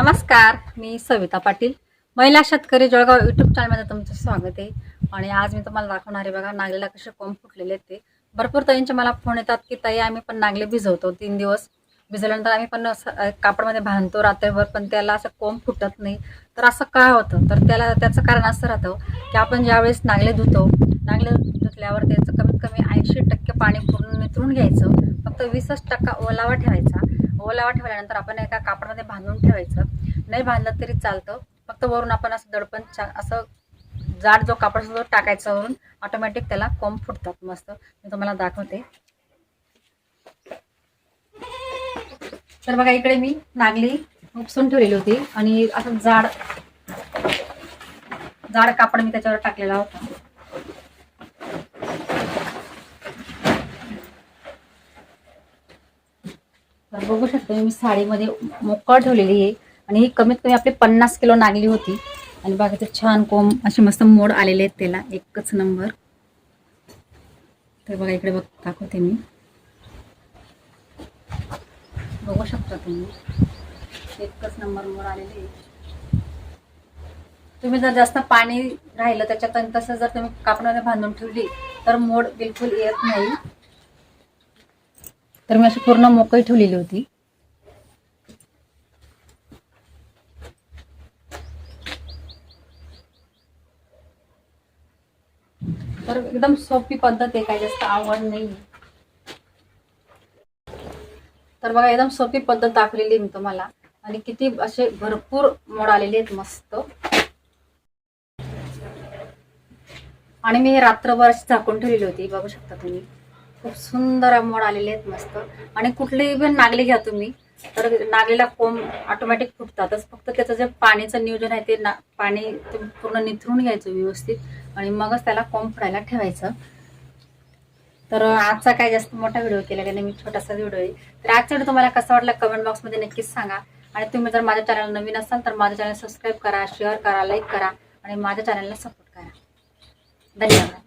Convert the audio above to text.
नमस्कार मी सविता पाटील. महिला शेतकरी जळगाव युट्यूब चॅनलमध्ये तुमचं स्वागत आहे. आणि आज मी तुम्हाला दाखवणार आहे बघा नागलेला कसे कोंब फुटलेले आहेत ते. भरपूर ताईंचे मला फोन येतात की ताई आम्ही पण नागले भिजवतो तीन दिवस. भिजवल्यानंतर आम्ही पण असं, कापडमध्ये बांधतो रात्रभर पण त्याला असं कोंब फुटत नाही. तर असं का होतं? तर त्याला त्याचं कारण असं राहतं की आपण ज्यावेळेस नागले धुतो नागले धुतल्यावर त्याचं कमीत कमी ऐंशी टक्के पाणी पूर्ण निथळून घ्यायचं. फक्त वीसच टक्का ओलावा ठेवायचा. ओलावा ठेवल्यानंतर आपण एका कापडामध्ये बांधून ठेवायचं. नाही बांधलं तरी चालतं. फक्त वरून आपण असं दडपण छान असं जाड जो कापड असतो तो टाकायचा वरून ऑटोमॅटिक त्याला कोंब फुटतात मस्त. मी तुम्हाला दाखवते. तर बघा इकडे मी नागली उपसून ठेवलेली होती आणि असं जाड जाड कापड मी त्याच्यावर टाकलेला होता. बघू शकतो मी साडीमध्ये मोकळ ठेवलेली आहे. आणि ही कमीत कमी आपली पन्नास किलो नागली होती. आणि बघा छान कोंब असे मस्त मोड आलेले आहेत त्याला. एकच नंबर. तर बघा इकडे बघ दाखवते मी. बघू शकता तुम्ही. एकच नंबर मोड आलेले तुम्ही जर जास्त पाणी राहिलं त्याच्यात आणि तसं जर तुम्ही कापडाने बांधून ठेवली तर मोड बिलकुल येत नाही. तर मी अशी पूर्ण मोकळी ठेवलेली होती. तर एकदम सोपी पद्धत आहे काही जास्त आवड नाही तर बघा एकदम सोपी पद्धत दाखवलेली मी तुम्हाला. आणि किती असे भरपूर मोड आलेले आहेत मस्त. आणि मी हे रात्रभर अशी झाकून ठेवलेली होती बघू शकता तुम्ही. खूप सुंदर मोड आलेले आहेत मस्त. आणि कुठलीही पण नागले घ्या तुम्ही. तर नागलीला कोंब ऑटोमॅटिक फुटतातच. फक्त त्याचं जे पाण्याचं नियोजन आहे ते ना पाणी ते पूर्ण निथरून घ्यायचं व्यवस्थित आणि मगच त्याला कोंब फुडायला ठेवायचं. तर आजचा काय जास्त मोठा व्हिडिओ केलेला नाही मी छोटासा व्हिडिओ आहे. तर आजचा व्हिडिओ तुम्हाला कसा वाटला कमेंट बॉक्समध्ये नक्कीच सांगा. आणि तुम्ही जर माझ्या चॅनल नवीन असाल तर माझ्या चॅनल सबस्क्राईब करा शेअर करा लाईक करा आणि माझ्या चॅनलला सपोर्ट करा. धन्यवाद.